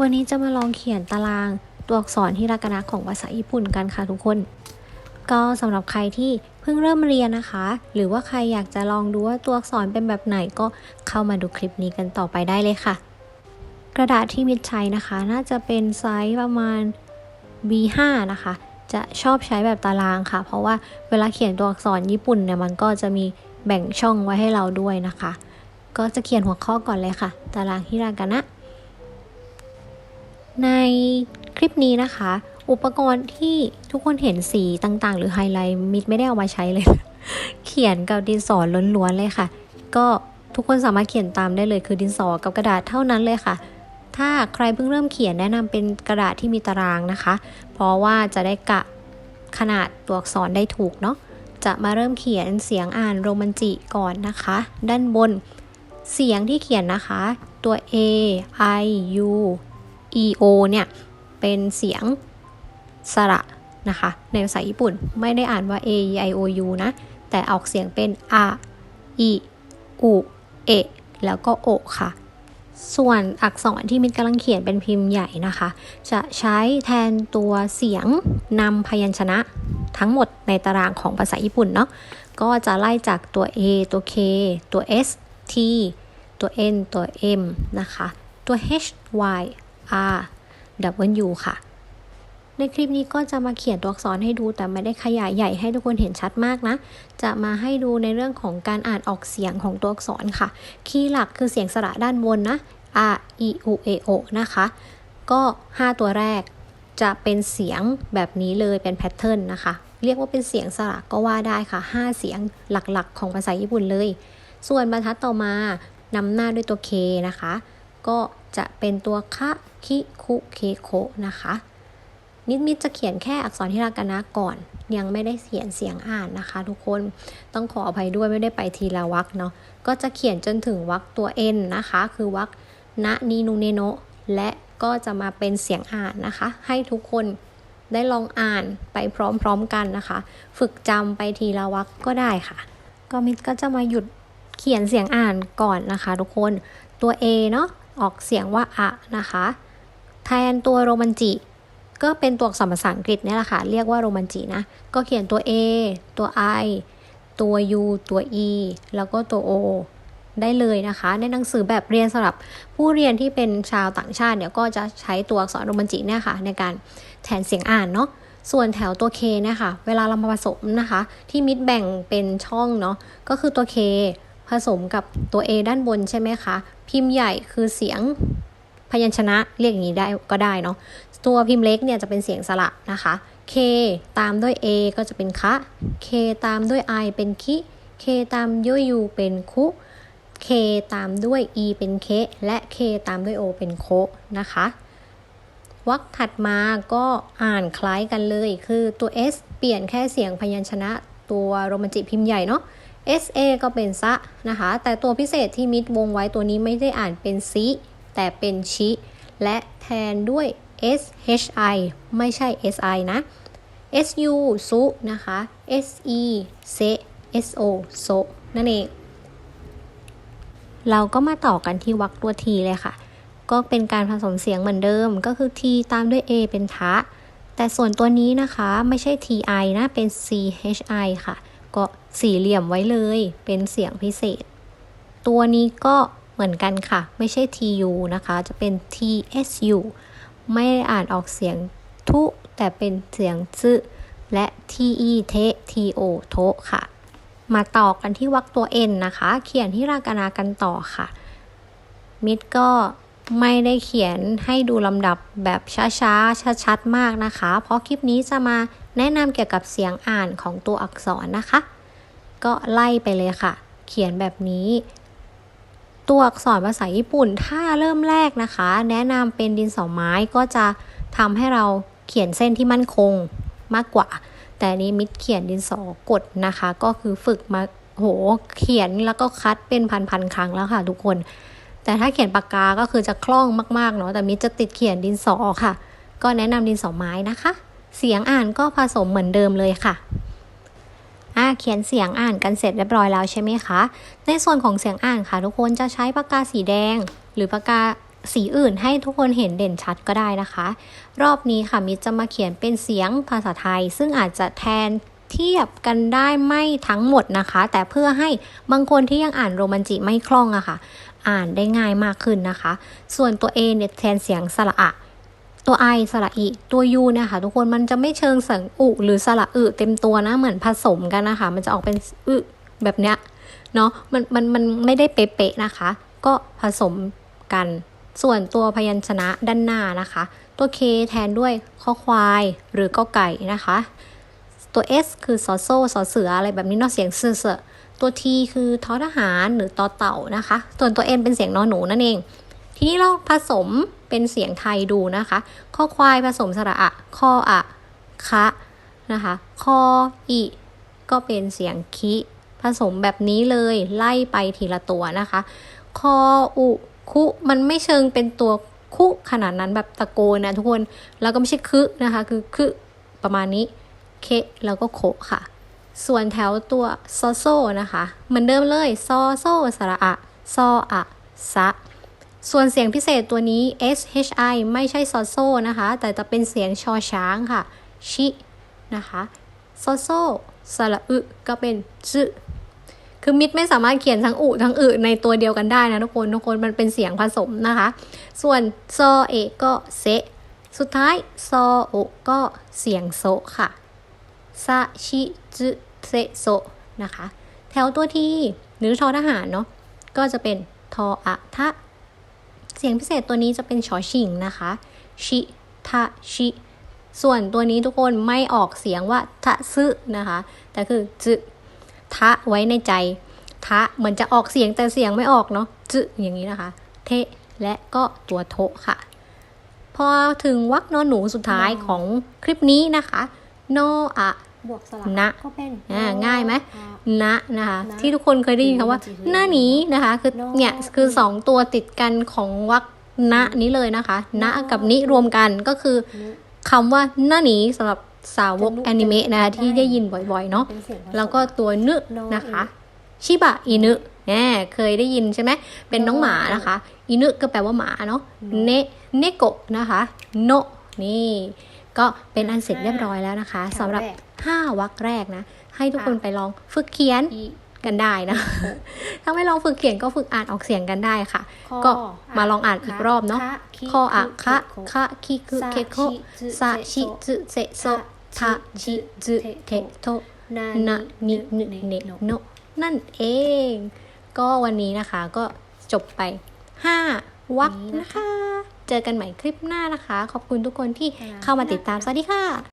วันนี้จะมาลองเขียนตารางตัวอักษรฮิรากานะของภาษาญี่ปุ่นกันค่ะทุกคน ก็สำหรับใครที่เพิ่งเริ่มเรียนนะคะ หรือว่าใครอยากจะลองดูว่าตัวอักษรเป็นแบบไหนก็เข้ามาดูคลิปนี้กันต่อไปได้เลยค่ะ กระดาษที่มิดใช้นะคะ น่าจะเป็นไซส์ประมาณ B5 นะคะ จะชอบใช้แบบตารางค่ะ เพราะว่าเวลาเขียนตัวอักษรญี่ปุ่นเนี่ยมันก็จะมีแบ่งช่องไว้ให้เราด้วยนะคะ ก็จะเขียนหัวข้อก่อนเลยค่ะ ตารางฮิรากานะ ในคลิปนี้นะคะ อุปกรณ์ที่ทุกคนเห็นสีต่างๆ หรือไฮไลท์มิดไม่ได้เอามาใช้เลย เขียนกับดินสอล้วนๆเลยค่ะ ก็ทุกคนสามารถเขียนตามได้เลยคือดินสอกับกระดาษเท่านั้นเลยค่ะ ถ้าใครเพิ่งเริ่มเขียนแนะนำเป็นกระดาษที่มีตารางนะคะ เพราะว่าจะได้กะขนาดตัวอักษรได้ถูกเนาะจะมาเริ่มเขียนเสียงอ่านโรมันจิก่อนนะคะ ด้านบนเสียงที่เขียนนะคะ ตัว A I U E O เนี่ย เป็นเสียงสระนะคะ ในภาษาญี่ปุ่นไม่ได้อ่านว่า A E I O U นะ แต่ออกเสียงเป็น A I U E แล้วก็ O ค่ะ ส่วนอักษรที่มิตรกำลังเขียนเป็นพิมพ์ใหญ่นะคะ จะใช้แทนตัวเสียงนำพยัญชนะทั้งหมดในตารางของภาษาญี่ปุ่นเนาะ ก็จะไล่จากตัว A ตัว K ตัว S T ตัว N ตัว M นะคะ ตัว H Y R W ค่ะ ในคลิปนี้ก็จะมาเขียนตัวอักษรให้ดูแต่ไม่ได้ขยายใหญ่ให้ทุกคนเห็นชัดมากนะ จะมาให้ดูในเรื่องของการอ่านออกเสียงของตัวอักษรค่ะ คีย์หลักคือเสียงสระด้านบนนะ a e u e o นะคะ ก็ 5 ตัวแรกจะเป็นเสียงแบบนี้เลยเป็นแพทเทิร์นนะคะ เรียกว่าเป็นเสียงสระก็ว่าได้ค่ะ 5 เสียงหลักๆ ของภาษาญี่ปุ่นเลย ส่วนบรรทัดต่อมานำหน้าด้วยตัว K นะคะ ก็ จะเป็นตัวคะคิคุเคโคนะคะ นิดมิดจะเขียนแค่อักษรฮิรากานะก่อน ยังไม่ได้เขียนเสียงอ่านนะคะ ทุกคนต้องขออภัยด้วยไม่ได้ไปทีละวรรคเนาะก็จะเขียนจนถึงวรรคตัว N นะคะ คือวรรคนะนีนูเนโนและก็จะมาเป็นเสียงอ่านนะคะ ให้ทุกคนได้ลองอ่านไปพร้อมๆกันนะคะ ฝึกจำไปทีละวรรคก็ได้ค่ะ ก็มิดก็จะมาหยุดเขียนเสียงอ่านก่อนนะคะ ทุกคนตัว A เนาะ ออกเสียงว่าอะนะคะ แทนตัวโรมันจิ ก็เป็นตัวอักษรภาษาอังกฤษเนี่ยแหละค่ะ เรียกว่าโรมันจินะ ก็เขียนตัว A ตัว I ตัว U ตัว E แล้วก็ตัว O ได้เลยนะคะ ในหนังสือแบบเรียนสำหรับผู้เรียนที่เป็นชาวต่างชาติเนี่ยก็จะใช้ตัวอักษรโรมันจิเนี่ยค่ะ ในการแทนเสียงอ่านเนาะส่วนแถวตัว K เนี่ยค่ะเวลาเรามาผสมนะคะ ที่มิดแบ่งเป็นช่องเนาะ ก็คือตัว K ผสมกับตัว A ด้านบนใช่ไหมคะ พิมพ์ใหญ่คือเสียงพยัญชนะเรียกอย่างนี้ได้ก็ได้เนาะตัวพิมพ์เล็กเนี่ยจะเป็นเสียงสระนะคะ K ตามด้วย A ก็จะเป็นคะ K ตามด้วย I เป็นคิ K ตามด้วย U เป็นคุ K ตามด้วย E เป็นเค และ K ตามด้วย O เป็นโคนะคะวรรคถัดมาก็อ่านคล้ายกันเลย คือตัว S เปลี่ยนแค่เสียงพยัญชนะตัวโรมันจิพิมพ์ใหญ่เนาะ SA ก็เป็นซะนะคะ แต่ตัวพิเศษที่มิดวงไว้ตัวนี้ไม่ได้อ่านเป็นซิแต่เป็นชิ และแทนด้วย SHI ไม่ใช่ SI นะ SU ซุนะคะ SE เซ SO โซนั่นเอง เราก็มาต่อกันที่วรรคตัว T เลยค่ะ ก็เป็นการผสมเสียงเหมือนเดิม ก็คือ T ตามด้วย A เป็นทะ แต่ส่วนตัวนี้นะคะไม่ใช่ TI นะ เป็น CHI ค่ะ ก็สี่เหลี่ยมไว้เลย เป็นเสียงพิเศษ ตัวนี้ก็เหมือนกันค่ะ ไม่ใช่ TU นะคะ จะเป็น TSU ไม่ได้อ่านออกเสียงทุ แต่เป็นเสียงซึและ TE เท TO โทค่ะ มาต่อกันที่วรรคตัว N นะคะ เขียนที่รากานากันต่อค่ะ มิดก็ไม่ได้เขียนให้ดูลำดับแบบช้าๆ ชัดๆ มากนะคะ เพราะคลิปนี้จะมา แนะนำเกี่ยวกับเสียงอ่านของตัวอักษรนะคะ ก็ไล่ไปเลยค่ะ เขียนแบบนี้ ตัวอักษรภาษาญี่ปุ่นถ้าเริ่มแรกนะคะ แนะนำเป็นดินสอไม้ก็จะทำให้เราเขียนเส้นที่มั่นคงมากกว่า แต่นี้มิดเขียนดินสอกดนะคะ ก็คือฝึกมาโหเขียนแล้วก็คัดเป็นพันๆครั้งแล้วค่ะ ทุกคน แต่ถ้าเขียนปากกาก็คือจะคล่องมากๆเนาะแต่มิดจะติดเขียนดินสอค่ะ ก็แนะนำดินสอไม้นะคะ เสียงอ่านก็ผสมเหมือนเดิมเลยค่ะอ่าเขียนเสียงอ่านกันเสร็จเรียบร้อยแล้วใช่ไหมคะ ในส่วนของเสียงอ่านค่ะ ทุกคนจะใช้ปากกาสีแดง หรือปากกาสีอื่นให้ทุกคนเห็นเด่นชัดก็ได้นะคะ รอบนี้ค่ะมิจะมาเขียนเป็นเสียงภาษาไทย ซึ่งอาจจะแทนเทียบกันได้ไม่ทั้งหมดนะคะ แต่เพื่อให้บางคนที่ยังอ่านโรมันจิไม่คล่องอะค่ะ อ่านได้ง่ายมากขึ้นนะคะ ส่วนตัว A เนี่ยแทนเสียงสระอะ ตัว I สระอีตัว U เนี่ยค่ะทุกคนมันจะไม่เชิงเสียงอุ หรือสระอึเต็มตัวนะเหมือนผสมกันนะคะ มันจะออกเป็นอึแบบเนี้ยเนาะมันมันมันไม่ได้เป๊ะๆนะคะ ก็ผสมกัน ส่วนตัวพยัญชนะด้านหน้านะคะ ตัว K แทนด้วยข้อควายหรือก็ไก่นะคะ ตัว S คือสอโซ่สอเสืออะไรแบบนี้เนาะเสียงเสือเสือตัว T คือทอทหารหรือตอเต่านะคะ ส่วนตัว N เป็นเสียงนอหนูนั่นเอง ทีนี้เราผสม เป็นเสียงไทยดูนะคะ ข้อควายผสมสระอะข้ออะคะนะคะข้ออีก็เป็นเสียงคิผสมแบบนี้เลยไล่ไปทีละตัวนะคะคออุคุมันไม่เชิงเป็นตัวคุขนาดนั้นแบบตะโกนนะทุกคนแล้วก็ไม่ใช่คือนะคะ คือคือประมาณนี้เคแล้วก็โคค่ะ ส่วนแถวตัวซอโซนะคะ เหมือนเดิมเลยซอโซสระอะซออะซะ ส่วนเสียงพิเศษตัวนี้ S H I ไม่ใช่ซอโซนะคะ แต่จะเป็นเสียงชอช้างค่ะ ชินะคะซอโซสระอึก็เป็นจึคือมิดไม่สามารถเขียนทั้งอุทั้งอึในตัวเดียวกันได้นะทุกคนทุกคนมันเป็นเสียงผสมนะคะ ส่วนซอเอก็เซสุดท้ายซอโอก็เสียงโซค่ะซาชิจึเซโซนะคะ แถวตัวที่หรือทอทหารเนาะก็จะเป็นทออะทะ เสียงพิเศษตัวนี้จะเป็นชอชิงนะคะ ชิทะชิ ส่วนตัวนี้ทุกคนไม่ออกเสียงว่าทะซึนะคะ แต่คือจึทะไว้ในใจ ทะเหมือนจะออกเสียงแต่เสียงไม่ออกเนาะจึอย่างนี้นะคะ เทและก็ตัวโทค่ะ พอถึงวรรคนอนหนูสุดท้ายของคลิปนี้นะคะ โนอะ บวกสระนะก็เป็นอ่าง่ายไหมอ่านะนะคะนะที่ทุกคนเคยได้ยินคำว่าคือหน้านี้นะคะ คือโน่เนี่ยคือสองตัวติดกันของวรรคนะนี้เลยนะคะนะกับนิรวมกันก็คือนึคำว่าหน้านี้สำหรับสาวกจะนุแอนิเมะนะคะได้ที่ได้ยินบ่อยๆเนาะเป็นเสียงผสมแล้วก็ตัวนึโนนะคะชิบะอินึแน่เคยได้ยินใช่ไหมเป็นน้องหมานะคะอินึก็แปลว่าหมาเนาะโน่เนเนโกะนะคะ โนนี่ ก็เป็นอันเสร็จเรียบร้อยแล้วนะคะแถวสำหรับแรก5วรรคแรกนะ ให้ทุกคนอะไปลองฝึกเขียนอีกันได้นะ ถ้าไม่ลองฝึกเขียนก็ฝึกอ่านออกเสียงกันได้ค่ะข้อก็มาลองอ่านอีกรอบเนาะคะคิข้ออะคะโคะคิคุซาเคโคชิซาชิจุเซโซทาชิจุเทโทนานะนินึเนโนนั่นเอง ก็วันนี้นะคะก็จบไป 5วักนะคะ เจอกันใหม่คลิปหน้านะคะ ขอบคุณทุกคนที่เข้ามาติดตาม สวัสดีค่ะ